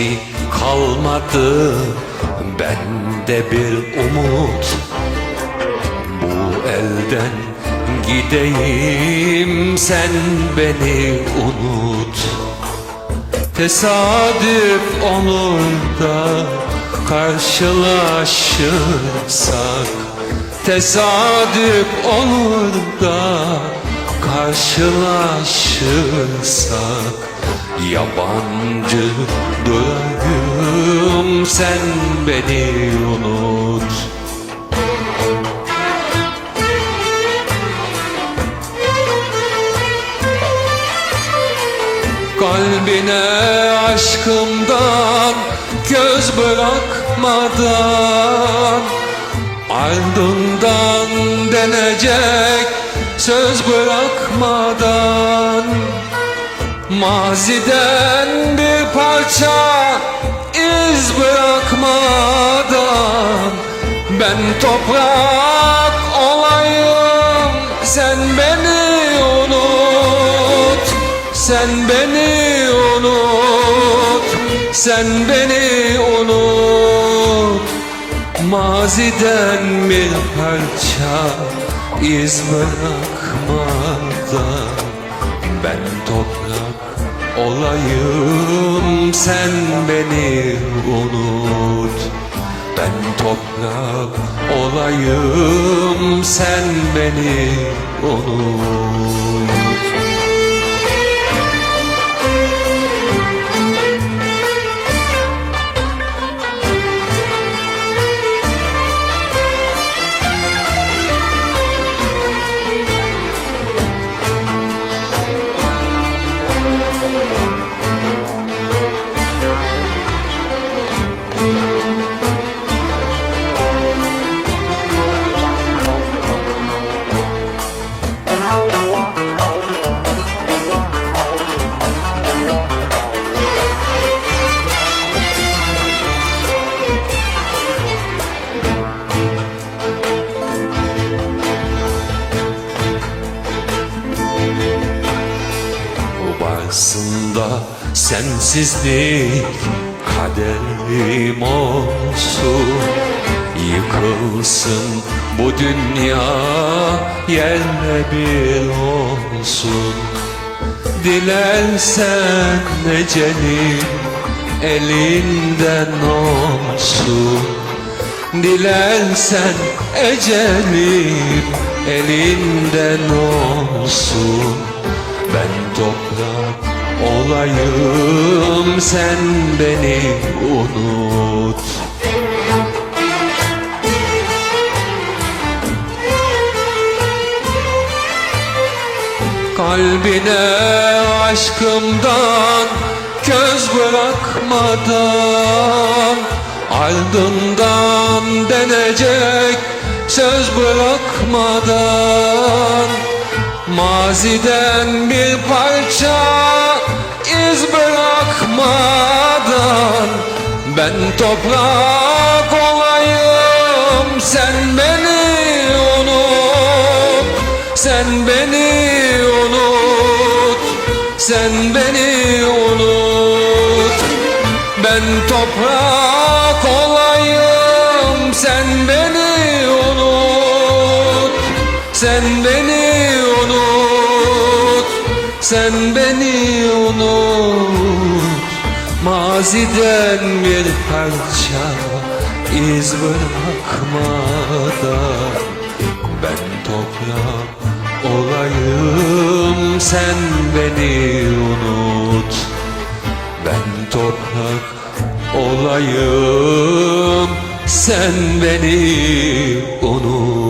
Ki kalmadı bende bir umut. Bu elden gideyim sen beni unut. Tesadüf olur da karşılaşırsak. Tesadüf olur da karşılaşırsak Yabancı durağım sen beni unut. Kalbine aşkımdan göz bırakmadan Ardından denecek söz bırakmadan Maziden bir parça iz bırakmadan Ben toprak olayım sen beni unut Sen beni unut Sen beni unut. Maziden bir parça iz bırakmadan Ben toprak olayım sen beni unut. Ben toprak olayım sen beni unut Varsın da sensizlik kaderim olsun Yıkılsın bu dünya yerle bir olsun. Dilersen ecelim elinden olsun. Dilersen ecelim elinden olsun olayım sen beni unut. Kalbine aşkımdan göz bırakmadan Ardından denecek söz bırakmadan Maziden bir parça iz bırakmadan Ben toprak olayım. Sen beni unut Sen beni unut Sen beni unut. Ben toprak olayım. Sen beni Sen beni unut Maziden bir parça iz bırakmadan. Ben toprak olayım sen beni unut. Ben toprak olayım sen beni unut